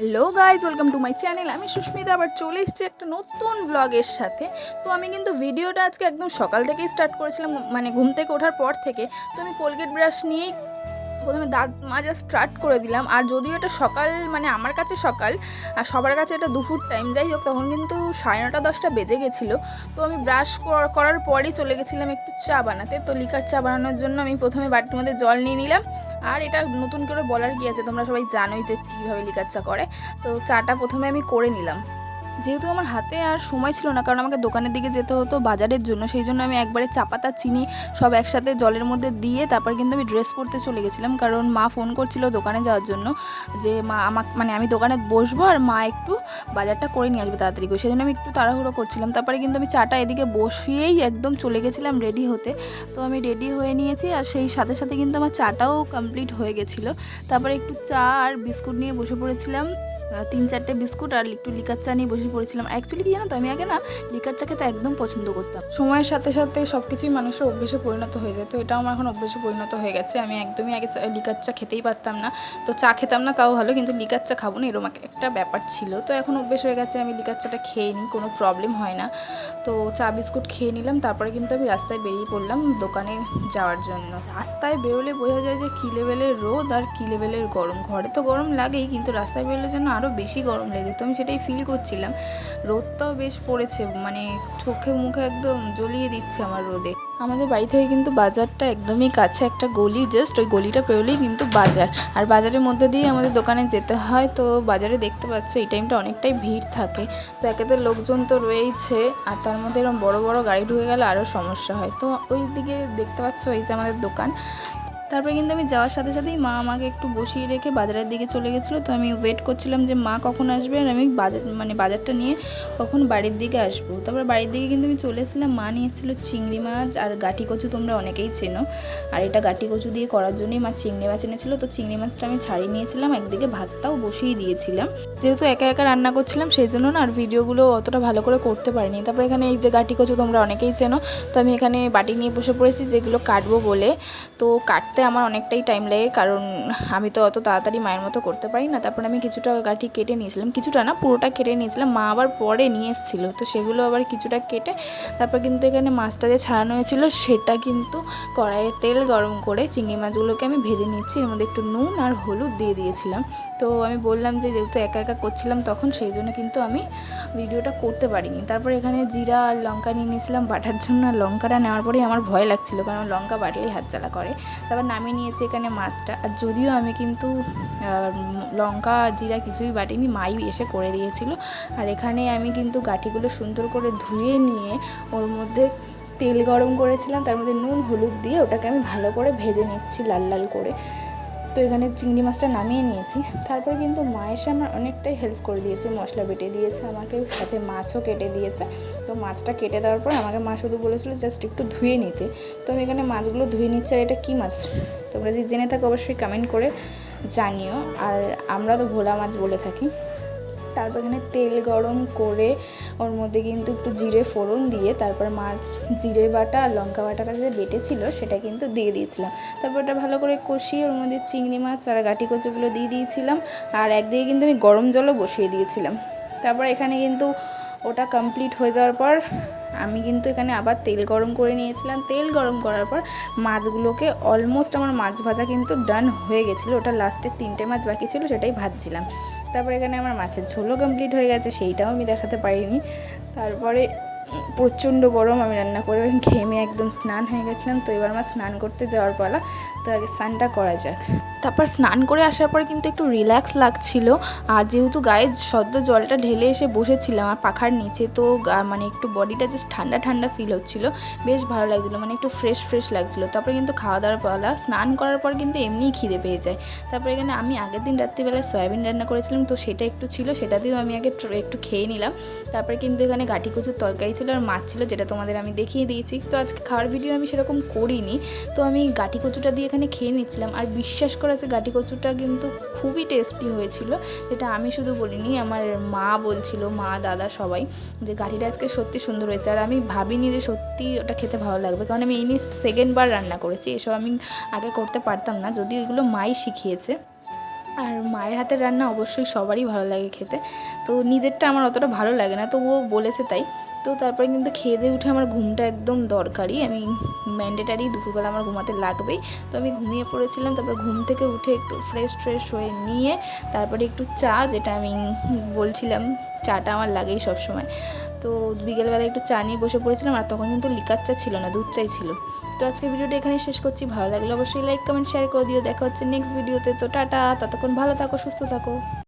Hello guys welcome to my channel আমি সুস্মিতা আবার চলে এসেছি একটা নতুন ব্লগের সাথে। তো আমি কিন্তু ভিডিওটা আজকে একদম সকাল থেকেই স্টার্ট করেছিলাম মানে ঘুম থেকে ওঠার পর থেকে। তো আমি কোলগেট ব্রাশ নিয়েই প্রথমে দাঁত মাজা স্টার্ট করে দিলাম। আর যদিও এটা সকাল মানে আমার কাছে সকাল, আর সবার কাছে এটা দুপুর টাইম যাই হোক, তখন কিন্তু সাড়ে নটা, দশটা বেজে গেছিল। তো আমি ব্রাশ করার পরেই চলে গেছিলাম একটু চা বানাতে। তো লিকার চা বানানোর জন্য আমি প্রথমে বাটির মধ্যে জল নিয়ে নিলাম। আর এটা নতুন করে বলার কি আছে? তোমরা সবাই জানোই যে কীভাবে লিকার চা করে। তো চাটা প্রথমে আমি করে নিলাম। যেহেতু আমার হাতে আর সময় ছিল না, কারণ আমাকে দোকানের দিকে যেতে হতো বাজারের জন্য, সেই জন্য আমি একবারে চাপাতা চিনি সব একসাথে জলের মধ্যে দিয়ে তারপর কিন্তু আমি ড্রেস পরতে চলে গেছিলাম। কারণ মা ফোন করছিল দোকানে যাওয়ার জন্য যে, মা, আমাক মানে আমি দোকানে বসবো আর মা একটু বাজারটা করে নিয়ে আসবে তাড়াতাড়ি করে। সেই জন্য আমি একটু তাড়াহুড়ো করছিলাম। তারপরে কিন্তু আমি চাটা এদিকে বসিয়েই একদম চলে গেছিলাম রেডি হতে। তো আমি রেডি হয়ে নিয়েছি আর সেই সাথে সাথে কিন্তু আমার চাটাও কমপ্লিট হয়ে গেছিল। তারপরে একটু চা আর বিস্কুট নিয়ে বসে পড়েছিলাম। তিন চারটে বিস্কুট আর একটু লিকার চা নিয়ে বসে পড়েছিলাম। অ্যাকচুয়ালি কি জানো তো, আমি আগে না লিকার চা খেতে একদম পছন্দ করতাম। সময়ের সাথে সাথে সব কিছুই মানুষের অভ্যেসে পরিণত হয়ে যায়, তো এটাও আমার এখন অভ্যেসে পরিণত হয়ে গেছে। আমি একদমই আগে লিকার চা খেতেই পারতাম না, তো চা খেতাম না তাও ভালো, কিন্তু লিকার চা খাব না এরকম একটা ব্যাপার ছিল। তো এখন অভ্যেস হয়ে গেছে, আমি লিকার চাটা খেয়ে নিই, কোনো প্রবলেম হয় না। তো চা, বিস্কুট খেয়ে নিলাম, তারপরে কিন্তু আমি রাস্তায় বেরিয়ে পড়লাম দোকানে যাওয়ার জন্য। রাস্তায় বেরোলে বোঝা যায় যে কী লেভেলের রোদ আর কী লেভেলের গরম। ঘরে তো গরম লাগেই, কিন্তু রাস্তায় বেরোলে যেন আরও বেশি গরম লেগে তো আমি সেটাই ফিল করছিলাম। রোদটাও বেশ পড়েছে মানে চোখে মুখে একদম জ্বলিয়ে দিচ্ছে আমার রোদে। আমাদের বাড়ি থেকে কিন্তু বাজারটা একদমই কাছে একটা গলি জাস্ট ওই গলিটা পেরোলেই কিন্তু বাজার। আর বাজারের মধ্যে দিয়ে আমাদের দোকানে যেতে হয়, তো বাজারে দেখতে পাচ্ছ এই টাইমটা অনেকটাই ভিড় থাকে। তো একেতে লোকজন তো রয়েইছে, আর তার মধ্যে এরকম বড় বড় গাড়ি ঢুকে গেলে আরও সমস্যা হয়। তো ওই দিকে দেখতে পাচ্ছ এই যে আমাদের দোকান। তারপরে কিন্তু আমি যাওয়ার সাথে সাথেই মা আমাকে একটু বসিয়ে রেখে বাজারের দিকে চলে গেছিল। তো আমি ওয়েট করছিলাম যে মা কখন আসবে আর আমি বাজার মানে বাজারটা নিয়ে কখন বাড়ির দিকে আসব। তারপরে বাড়ির দিকে কিন্তু আমি চলে এসেছিলাম। মা নিয়ে এসেছিল চিংড়ি মাছ আর গাঠি কচু তোমরা অনেকেই চেনো। আর এটা গাঠি কচু দিয়ে করার জন্যই মা চিংড়ি মাছ এনেছিলো। তো চিংড়ি মাছটা আমি ছাড়িয়ে নিয়েছিলাম, একদিকে ভাতটাও বসিয়ে দিয়েছিলাম। যেহেতু একা একা রান্না করছিলাম সেই জন্য না আর ভিডিওগুলো অতটা ভালো করে করতে পারিনি। তারপরে এখানে এই যে গাঠি কচু তোমরা অনেকেই চেনো। তো আমি এখানে বাটি নিয়ে বসে পড়েছি, যেগুলো কাটবো বলে। তো কাটতে আমার অনেকটাই টাইম লাগে, কারণ আমি তো অত তাড়াতাড়ি মায়ের মতো করতে পারি না। তারপরে আমি কিছুটা গাঠি কেটে নিয়েছিলাম, কিছুটা না, পুরোটা কেটে নিয়েছিলাম। মা আবার পরে নিয়ে এসেছিল, তো সেগুলো আবার কিছুটা কেটে তারপর কিন্তু এখানে মাছটা যে ছাড়ানো হয়েছিল, সেটা কিন্তু কড়াইয়ে তেল গরম করে চিংড়ি মাছগুলোকে আমি ভেজে নিচ্ছি এর মধ্যে একটু নুন আর হলুদ দিয়ে দিয়েছিলাম। তো আমি বললাম যে যেহেতু একা একা করছিলাম তখন সেই জন্য কিন্তু আমি ভিডিওটা করতে পারিনি। তারপর এখানে জিরা আর লঙ্কা নিয়ে নিয়েছিলাম, বাটার জন্য লঙ্কাটা নেওয়ার পরেই আমার ভয় লাগছিল, কারণ লঙ্কা বাটলেই হাত জ্বালা করে। তারপর নামিয়ে নিয়েছি এখানে মাছটা। আর যদিও আমি কিন্তু লঙ্কা, জিরা কিছুই বাটিনি, মাই এসে করে দিয়েছিল। আর এখানে আমি কিন্তু গাঠিগুলো সুন্দর করে ধুয়ে নিয়ে ওর মধ্যে তেল গরম করেছিলাম, তার মধ্যে নুন, হলুদ দিয়ে ওটাকে আমি ভালো করে ভেজে নিচ্ছি লাল লাল করে। এখানে চিংড়ি মাছটা নামিয়ে নিয়েছি। তারপর কিন্তু মা এসে আমার অনেকটাই হেল্প করে দিয়েছে, মশলা বেটে দিয়েছে, আমাকে সাথে মাছও কেটে দিয়েছে। তো মাছটা কেটে দেওয়ার পর আমাকে মা শুধু বলেছিলো, জাস্ট একটু ধুয়ে নিতে। তো আমি এখানে মাছগুলো ধুয়ে নিচ্ছি, আর এটা কী মাছ? তোমরা যদি জেনে থাকো, অবশ্যই কমেন্ট করে জানিও। আর আমরা তো ভোলা মাছ বলে থাকি। তারপর এখানে তেল গরম করে ওর মধ্যে কিন্তু একটু জিরে ফোড়ন দিয়ে তারপর মাছ, জিরে বাটা আর লঙ্কা বাটাটা যে বেটেছিল সেটা কিন্তু দিয়ে দিয়েছিলাম। তারপর ওটা ভালো করে কষিয়ে ওর মধ্যে চিংড়ি মাছ আর গাটি কচুগুলো দিয়ে দিয়েছিলাম। আর একদিকে কিন্তু আমি গরম জলও বসিয়ে দিয়েছিলাম। তারপর এখানে কিন্তু ওটা কমপ্লিট হয়ে যাওয়ার পর আমি কিন্তু এখানে আবার তেল গরম করে নিয়েছিলাম। তেল গরম করার পর মাছগুলোকে অলমোস্ট আমার মাছ ভাজা কিন্তু ডান হয়ে গেছিল। ওটা লাস্টে তিনটে মাছ বাকি ছিল সেটাই ভাজছিলাম। তারপর এখানে আমার মাছের ঝোলও কমপ্লিট হয়ে গেছে সেইটাও আমি দেখাতে পারিনি। তারপরে প্রচণ্ড গরম, আমি রান্না করে ঘেমে একদম স্নান হয়ে গেছিলাম, তো এবার আমার স্নান করতে যাওয়ার পালা, তো আগে স্নানটা করা যাক। তারপর স্নান করে আসার পর কিন্তু একটু রিল্যাক্স লাগছিল, আর যেহেতু গায়ে সদ্য জলটা ঢেলে এসে বসেছিলাম, আর পাখার নিচে তো মানে একটু বডিটা জাস্ট ঠান্ডা ঠান্ডা ফিল হচ্ছিল, বেশ ভালো লাগছিল মানে একটু ফ্রেশ ফ্রেশ লাগছিল। তারপরে কিন্তু খাওয়া দাওয়ার পালা, স্নান করার পর কিন্তু এমনিই খিদে পেয়ে যায়। তারপরে এখানে আমি আগের দিন রাত্রিবেলায় সয়াবিন রান্না করেছিলাম, তো সেটা একটু ছিল, সেটা দিয়েও আমি আগে একটু খেয়ে নিলাম। তারপরে কিন্তু এখানে গাটি কচুর তরকারি ছিল আর মাছ ছিল, যেটা তোমাদের আমি দেখিয়ে দিয়েছি। তো আজকে খাওয়ার ভিডিও আমি সেরকম করিনি। তো আমি গাটি কচুটা দিয়ে এখানে খেয়ে নিচ্ছিলাম। আর বিশ্বাস করে আছে গাটি কচুটা কিন্তু খুবই টেস্টি হয়েছিল, যেটা আমি শুধু বলিনি, আমার মা বলছিল, মা, দাদা সবাই, যে গাঠিটা আজকে সত্যি সুন্দর হয়েছে। আর আমি ভাবিনি যে সত্যি ওটা খেতে ভালো লাগবে, কারণ আমি এই সেকেন্ড বার রান্না করেছি, এসব আমি আগে করতে পারতাম না, যদিও এগুলো মাই শিখিয়েছে। আর মায়ের হাতের রান্না অবশ্যই সবারই ভালো লাগে খেতে। তো নিজেরটা আমার অতটা ভালো লাগে না তো ও বলেছে তাই। তো তারপরে কিন্তু খেয়ে দিয়ে উঠে আমার ঘুমটা একদম দরকারি। আমি ম্যান্ডেটারি দুপুরবেলা আমার ঘুমাতে লাগবেই। তো আমি ঘুমিয়ে পড়েছিলাম, তারপর ঘুম থেকে উঠে একটু ফ্রেশ ট্রেশ হয়ে নিয়ে তারপরে একটু চা, যেটা আমি বলছিলাম, চাটা আমার লাগেই সবসময়। তো বিকেলবেলা একটু চা নিয়ে বসে পড়েছিলাম, আর তখন কিন্তু লিকার চা ছিল না, দুধ চাই ছিল। তো আজকে ভিডিওটা এখানে শেষ করছি। ভালো লাগলে অবশ্যই লাইক কমেন্ট শেয়ার করে দিও। দেখা হচ্ছে নেক্সট ভিডিওতে তো টাটা, ততক্ষণ ভালো থাকো, সুস্থ থাকো।